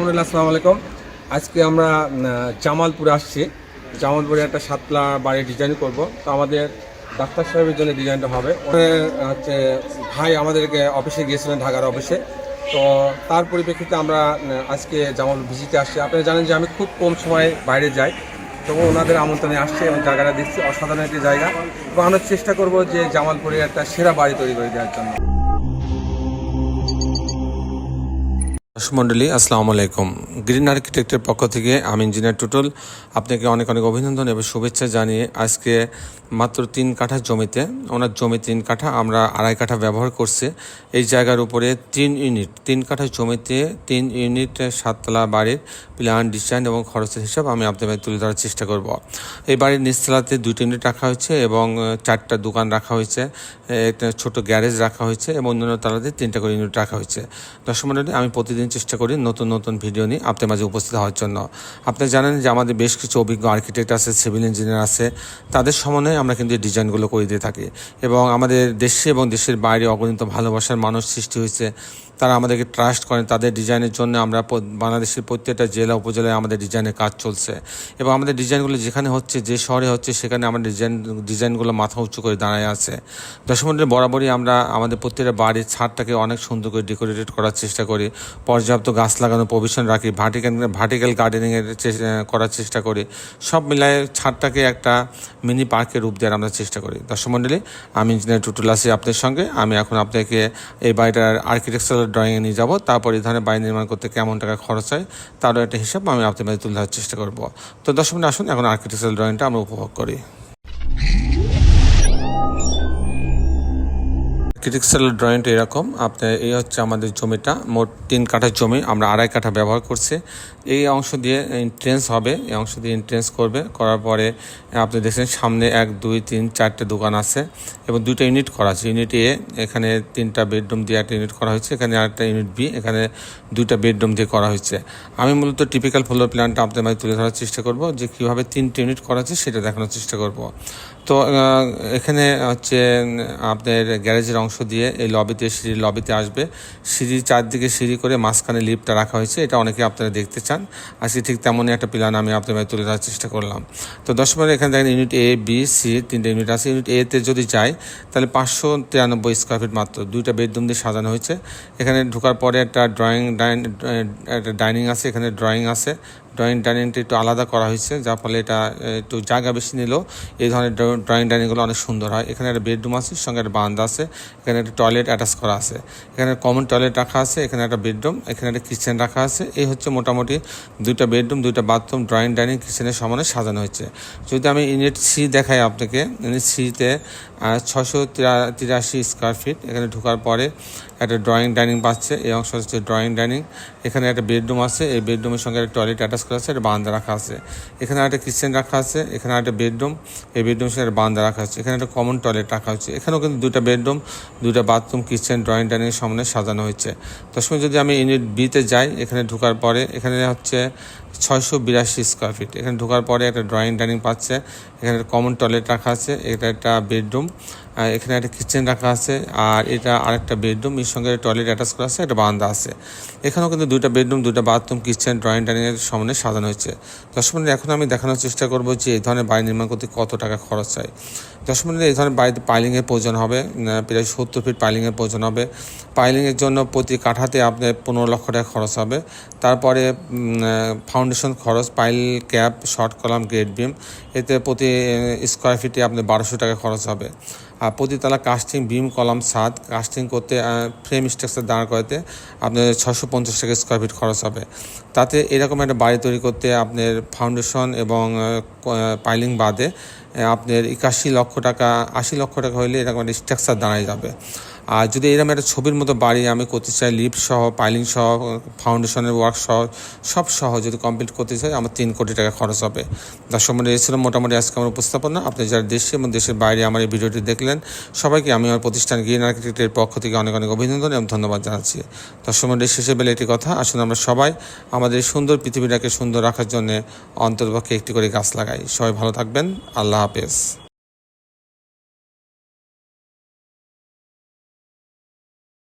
মন্ডলী আসসালামু আলাইকুম। আজকে আমরা জামালপুরে আসছি। জামালপুরে একটা সাতলা বাড়ি ডিজাইন করব। তো আমাদের ডাক্তার সাহেবের জন্য ডিজাইনটা হবে। হচ্ছে ভাই আমাদেরকে অফিসে গিয়েছিলেন ঢাকার অফিসে তো তার পরিপ্রেক্ষিতে আমরা আজকে জামালপুর ভিজিটে আসছি। আপনারা জানেন যে আমি খুব কম সময়ে বাইরে যাই। তবু ওনাদের আমন্ত্রণে আসছে এবং জায়গাটা দেখছি। অসাধারণ একটি জায়গা। এবং আমরা চেষ্টা করব যে জামালপুরে একটা সেরা বাড়ি তৈরি করে দেওয়ার জন্য। মণ্ডলী আসসালামু আলাইকুম। গ্রিন আর্কিটেক্টের পক্ষ থেকে আমি ইঞ্জিনিয়ার টুটুল। আপনাকে অনেক অনেক অভিনন্দন এবং শুভেচ্ছা জানিয়ে আজকে মাত্র তিন কাঠা জমিতে, ওনার জমি তিন কাঠা, আমরা আড়াই কাঠা ব্যবহার করছি। এই জায়গার উপরে তিন ইউনিট, তিন কাঠা জমিতে তিন ইউনিট সাততলা বাড়ির প্ল্যান ডিজাইন এবং খরচের হিসাব আমি আপনাদের তুলে ধরার চেষ্টা করব। এই বাড়ির নিচতলাতে দুটি ইউনিট রাখা হয়েছে এবং চারটা দোকান রাখা হয়েছে একটা ছোট গ্যারেজ রাখা হয়েছে এবং অন্যান্য তলাতে তিনটা করে ইউনিট রাখা হয়েছে। দর্শক মণ্ডলী, আমি প্রতিদিন চেষ্টা করি নতুন নতুন ভিডিও নিয়ে আপনার মাঝে উপস্থিত হওয়ার জন্য। আপনি জানেন যে আমাদের বেশ কিছু অভিজ্ঞ আর্কিটেক্ট আছে সিভিল ইঞ্জিনিয়ার আছে। তাদের সমন্বয়ে আমরা কিন্তু এই ডিজাইনগুলো করে দিয়ে থাকি। এবং আমাদের দেশে এবং দেশের বাইরে অগণিত ভালোবাসার মানুষ সৃষ্টি হয়েছে। তারা আমাদেরকে ট্রাস্ট করেন, তাদের ডিজাইনের জন্য আমরা বাংলাদেশের প্রত্যেকটা জেলা, উপজেলায় আমাদের ডিজাইনের কাজ চলছে। এবং আমাদের ডিজাইনগুলো যেখানে হচ্ছে, যে শহরে হচ্ছে, সেখানে আমাদের ডিজাইন ডিজাইনগুলো মাথা উঁচু করে দাঁড়ায় আছে। দশমন্ডলের বরাবরই আমরা আমাদের প্রত্যেকটা বাড়ির ছাদটাকে অনেক সুন্দর করে ডেকোরেটেড করার চেষ্টা করি। পর্যাপ্ত গাছ লাগানোর প্রভিশন রাখি ভার্টিক্যাল ভার্টিক্যাল গার্ডেনিংয়ের করার চেষ্টা করি। সব মিলায় ছাদটাকে একটা মিনি পার্কের রূপ দেওয়ার আমরা চেষ্টা করি। দর্শক মণ্ডলী আমি ইঞ্জিনিয়ার টুটুল আপনার সঙ্গে। আমি এখন আপনাকে এই বাড়িটার আর্কিটেকচারাল ড্রয়িংয়ে নিয়ে যাব, তারপরে এই ধরনের বাড়ি নির্মাণ করতে কেমন টাকা খরচ হয়, তারও একটা হিসাব আমি আপনার মাঝে তুলে ধরার চেষ্টা করব। তো দশ মিনিট আসুন, এখন আর্কিটেকচারাল ড্রয়িংটা আমরা উপভোগ করি। আর্কিটেকচারাল ড্রয়িংটা এরকম। আপনার এই হচ্ছে আমাদের জমিটা। মোট তিন কাঠার জমি আমরা আড়াই কাঠা ব্যবহার করছি। এই অংশ দিয়ে এন্ট্রেন্স হবে। এই অংশ দিয়ে এন্ট্রেন্স করবে। করার পরে আপনি দেখছেন সামনে এক, দুই, তিন, চারটে দোকান আছে এবং দুইটা ইউনিট করা আছে। ইউনিট এ এখানে তিনটা বেডরুম দিয়ে একটা ইউনিট করা হয়েছে। এখানে আরেকটা ইউনিট বি এখানে দুইটা বেডরুম দিয়ে করা হয়েছে। আমি মূলত টিপিক্যাল ফ্লোর প্ল্যানটা আপনাদের মাঝে তুলে ধরার চেষ্টা করব যে কীভাবে তিনটে ইউনিট করা আছে সেটা দেখানোর চেষ্টা করব। তো এখানে হচ্ছে আপনার গ্যারেজের অংশ দিয়ে এই লবিতে, সিঁড়ির লবিতে আসবে। সিঁড়ির চারদিকে সিঁড়ি করে মাঝখানে লিফটটা রাখা হয়েছে। এটা অনেকে আপনারা দেখতে চান। আর সে ঠিক তেমনই একটা প্ল্যান আমি আপনাদের তুলে ধরার চেষ্টা করলাম। তো দশ মিনিট এখানে দেখেন ইউনিট এ বি সি তিনটে ইউনিট আছে। ইউনিট এতে যদি যাই, তাহলে পাঁচশো তিরানব্বই স্কোয়ার ফিট মাত্র। দুইটা বেডরুম দিয়ে সাজানো হয়েছে। এখানে ঢোকার পরে একটা ড্রয়িং ডাইন একটা ডাইনিং আছে। এখানে ড্রয়িং আছে। ড্রয়িং ডাইনিংটা একটু আলাদা করা হয়েছে, যার ফলে এটা একটু জায়গা বেশি নিলেও এই ধরনের ড্রয়িং ডাইনিংগুলো অনেক সুন্দর হয়। এখানে একটা বেডরুম আছে, সঙ্গে একটা বারান্দা আছে, এখানে একটা টয়লেট অ্যাটাচ করা আছে। এখানে কমন টয়লেট রাখা আছে, এখানে একটা বেডরুম এখানে একটা কিচেন রাখা আছে। এই হচ্ছে মোটামুটি দুইটা বেডরুম দুইটা বাথরুম ড্রয়িং ডাইনিং কিচেনের সমানে সাজানো হয়েছে। যদি আমি ইউনিট সি দেখাই আপনাকে ইউনিট সিতে ছশো তিরাশি স্কোয়ার ফিট এখানে ঢোকার পরে একটা ড্রয়িং ডাইনিং পাচ্ছে। এই অংশ হচ্ছে ড্রয়িং ডাইনিং এখানে একটা বেডরুম আছে, এই বেডরুমের সঙ্গে একটা টয়লেট অ্যাটাচ করা আছে, একটা বারান্দা রাখা আছে। এখানে একটা কিচেন রাখা আছে, এখানে একটা বেডরুম এই বেডরুমের সঙ্গে একটা বারান্দা রাখা আছে। এখানে একটা কমন টয়লেট রাখা হচ্ছে। এখানেও কিন্তু দুটা বেডরুম দুটা বাথরুম কিচেন ড্রয়িং ডাইনিংয়ের সামনে সাজানো হয়েছে। তার সঙ্গে যদি আমি ইউনিট বিতে যাই, এখানে ঢোকার পরে, এখানে হচ্ছে ছয়শো বিরাশি স্কোয়ার ফিট এখানে ঢোকার পরে একটা ড্রয়িং ডাইনিং পাচ্ছে। এখানে কমন টয়লেট রাখা আছে, এটা একটা বেডরুম এখানে একটা কিচেন রাখা আছে, আর এটা আরেকটা বেডরুম এর সঙ্গে টয়লেট অ্যাটাচ করা আছে, একটা বারান্দা আছে। এখানেও কিন্তু দুইটা বেডরুম দুইটা বাথরুম কিচেন ড্রয়িং ডাইনিংয়ের সামনে সাজানো হয়েছে। দর্শক মিনিট এখন আমি দেখানোর চেষ্টা করব যে এই ধরনের বাড়ি নির্মাণ করতে কত টাকা খরচ হয়। মিনিট এই ধরনের বাড়িতে পাইলিংয়ের প্রয়োজন হবে প্রায় সত্তর ফিট পাইলিংয়ের প্রয়োজন হবে। পাইলিংয়ের জন্য প্রতি কাঠাতে আপনার পনেরো লক্ষ টাকা খরচ হবে। তারপরে ফাউন্ডেশন খরচ pile cap short column grade beam এতে প্রতি স্কোয়ার ফিটে আপনার বারোশো টাকা খরচ হবে। প্রতিতলা কাস্টিং বিম কলাম সাদ কাস্টিং করতে ফ্রেম স্ট্রাকচার দাঁড় করাতে আপনার ছশো পঞ্চাশ টাকা স্কোয়ার ফিট খরচ হবে। তাতে এরকম একটা বাড়ি তৈরি করতে আপনার ফাউন্ডেশন এবং পাইলিং বাদে আপনার একাশি লক্ষ টাকা, আশি লক্ষ টাকা হলে এরকম একটা স্ট্রাকচার দাঁড়ায় যাবে। আর যদি এরকম একটা ছবির মতো বাড়ি আমি করতে চাই লিফট সহ পাইলিং সহ ফাউন্ডেশনের ওয়ার্ক সহ, সব সহ যদি কমপ্লিট করতে চাই, আমার তিন কোটি টাকা খরচ হবে। দর্শক মন্ডলী এসেছিল মোটামুটি আজকে আমার উপস্থাপনা। আপনি যারা দেশে এবং দেশের বাইরে আমার এই ভিডিওটি দেখলেন, সবাইকে আমি আমার প্রতিষ্ঠান গ্রিন আর্কিটেক্টের পক্ষ থেকে অনেক অনেক অভিনন্দন এবং ধন্যবাদ জানাচ্ছি। দর্শক মন্ডলী শেষে বেলে একটি কথা। আসলে আমরা সবাই আমাদের সুন্দর পৃথিবীটাকে সুন্দর রাখার জন্য অন্তর্পক্ষে একটি করে গাছ লাগাই। সবাই ভালো থাকবেন। আল্লাহ হাফেজ।